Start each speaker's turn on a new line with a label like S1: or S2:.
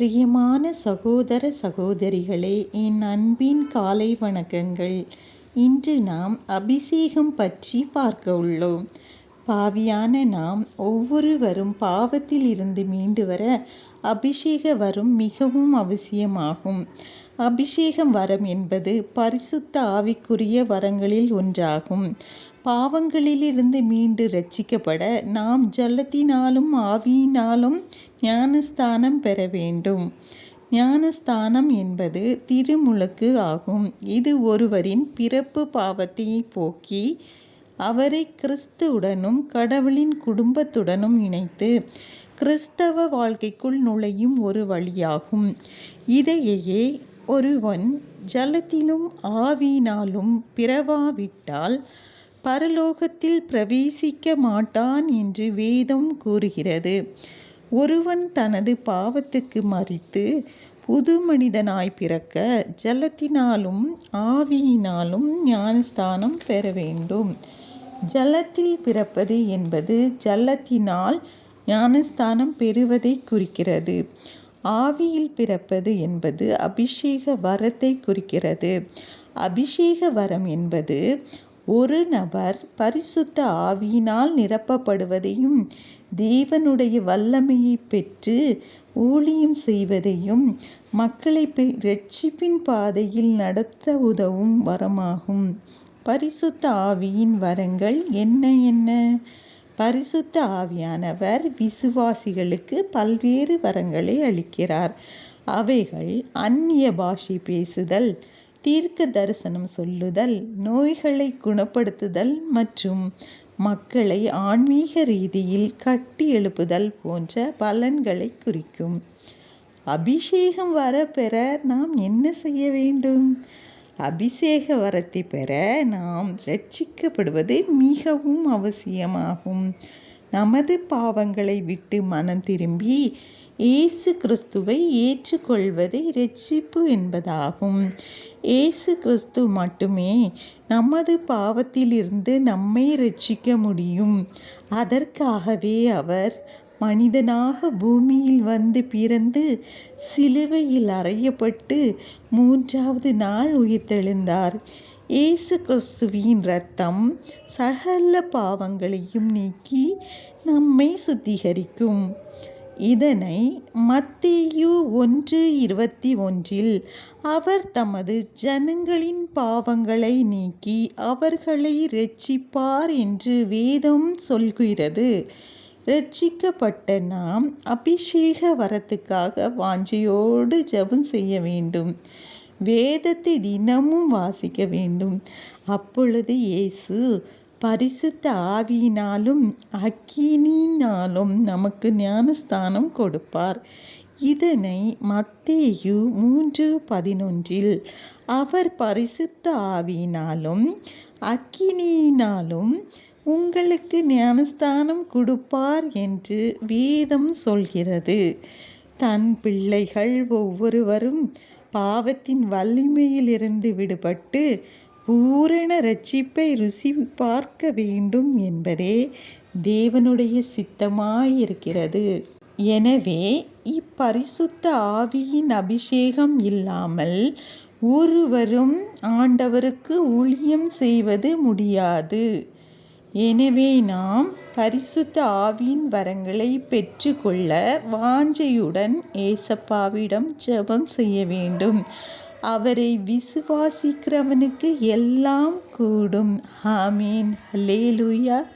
S1: பிரியமான சகோதர சகோதரிகளே என் அன்பின் காலை வணக்கங்கள். இன்று நாம் அபிஷேகம் பற்றி பார்க்க உள்ளோம். பாவியான நாம் ஒவ்வொருவரும் பாவத்தில் இருந்து மீண்டு வர அபிஷேக வரம் மிகவும் அவசியமாகும். அபிஷேகம் வரம் என்பது பரிசுத்த ஆவிக்குரிய வரங்களில் ஒன்றாகும். பாவங்களிலிருந்து மீண்டு ரட்சிக்கப்பட நாம் ஜலத்தினாலும் ஆவியினாலும் ஞானஸ்தானம் பெற வேண்டும். ஞானஸ்தானம் என்பது திருமுழுக்கு ஆகும். இது ஒருவரின் பிறப்பு பாவத்தை போக்கி அவரை கிறிஸ்துவுடனும் கடவுளின் குடும்பத்துடனும் இணைத்து கிறிஸ்தவ வாழ்க்கைக்குள் நுழையும் ஒரு வழியாகும். இதையே ஒருவன் ஜலத்திலும் ஆவியினாலும் பிறவாவிட்டால் பரலோகத்தில் பிரவேசிக்க மாட்டான் என்று வேதம் கூறுகிறது. ஒருவன் தனது பாவத்துக்கு மறித்து புது மனிதனாய் பிறக்க ஜலத்தினாலும் ஆவியினாலும் ஞானஸ்தானம் பெற வேண்டும். ஜலத்தில் பிறப்பது என்பது ஜலத்தினால் ஞானஸ்தானம் பெறுவதை குறிக்கிறது. ஆவியில் பிறப்பது என்பது அபிஷேக வரத்தை குறிக்கிறது. அபிஷேக வரம் என்பது ஒரு நபர் பரிசுத்த ஆவியினால் நிரப்பப்படுவதையும் தேவனுடைய வல்லமையை பெற்று ஊழியம் செய்வதையும் மக்களை ரட்சிப்பின் பாதையில் நடத்த உதவும் வரமாகும். பரிசுத்த ஆவியின் வரங்கள் என்ன என்ன? பரிசுத்த ஆவியானவர் விசுவாசிகளுக்கு பல்வேறு வரங்களை அளிக்கிறார். அவைகள் அந்நிய பாஷை பேசுதல் தீர்க்க தரிசனம் சொல்லுதல் நோய்களை குணப்படுத்துதல் மற்றும் மக்களை ஆன்மீக ரீதியில் கட்டி எழுப்புதல் போன்ற பலன்களை குறிக்கும். அபிஷேகம் வர பெற நாம் என்ன செய்ய வேண்டும்? அபிஷேக வரத்தை பெற நாம் ரட்சிக்கப்படுவது மிகவும் அவசியமாகும். நமது பாவங்களை விட்டு மனம் திரும்பி இயேசு கிறிஸ்துவை ஏற்றுக்கொள்வதை ரட்சிப்பு என்பதாகும். இயேசு கிறிஸ்து மட்டுமே நமது பாவத்திலிருந்து நம்மை ரட்சிக்க முடியும். அதற்காகவே அவர் மனிதனாக பூமியில் வந்து பிறந்து சிலுவையில் அறையப்பட்டு மூன்றாவது நாள் உயிர்த்தெழுந்தார். இயேசு கிறிஸ்துவின் ரத்தம் சகல பாவங்களையும் நீக்கி நம்மை சுத்திகரிக்கும். இதனை மத்தேயு ஒன்று இருபத்தி ஒன்றில் அவர் தமது ஜனங்களின் பாவங்களை நீக்கி அவர்களை ரட்சிப்பார் என்று வேதம் சொல்கிறது. ரட்சிக்கப்பட்ட நாம் அபிஷேக வரத்துக்காக வாஞ்சையோடு ஜபம் செய்ய வேண்டும். வேதத்தை தினமும் வாசிக்க வேண்டும். அப்பொழுது இயேசு பரிசுத்த ஆவியினாலும் அக்கினினாலும் நமக்கு ஞானஸ்தானம் கொடுப்பார். இதனை மத்தேயு மூன்று பதினொன்றில் அவர் பரிசுத்த ஆவியினாலும் அக்கினியினாலும் உங்களுக்கு ஞானஸ்தானம் கொடுப்பார் என்று வேதம் சொல்கிறது. தன் பிள்ளைகள் ஒவ்வொருவரும் பாவத்தின் வலிமையிலிருந்து விடுபட்டு பூரண ரட்சிப்பை ருசி பார்க்க வேண்டும் என்பதே தேவனுடைய சித்தமாயிருக்கிறது. எனவே இப்பரிசுத்த ஆவியின் அபிஷேகம் இல்லாமல் ஒருவரும் ஆண்டவருக்கு ஊழியம் செய்வது முடியாது. எனவே நாம் பரிசுத்த ஆவியின் வரங்களை பெற்றுக்கொள்ள வாஞ்சையுடன் ஏசப்பாவிடம் ஜெபம் செய்ய வேண்டும். அவரை விசுவாசிக்கிறவனுக்கு எல்லாம் கூடும். ஆமீன். ஹலேலுயா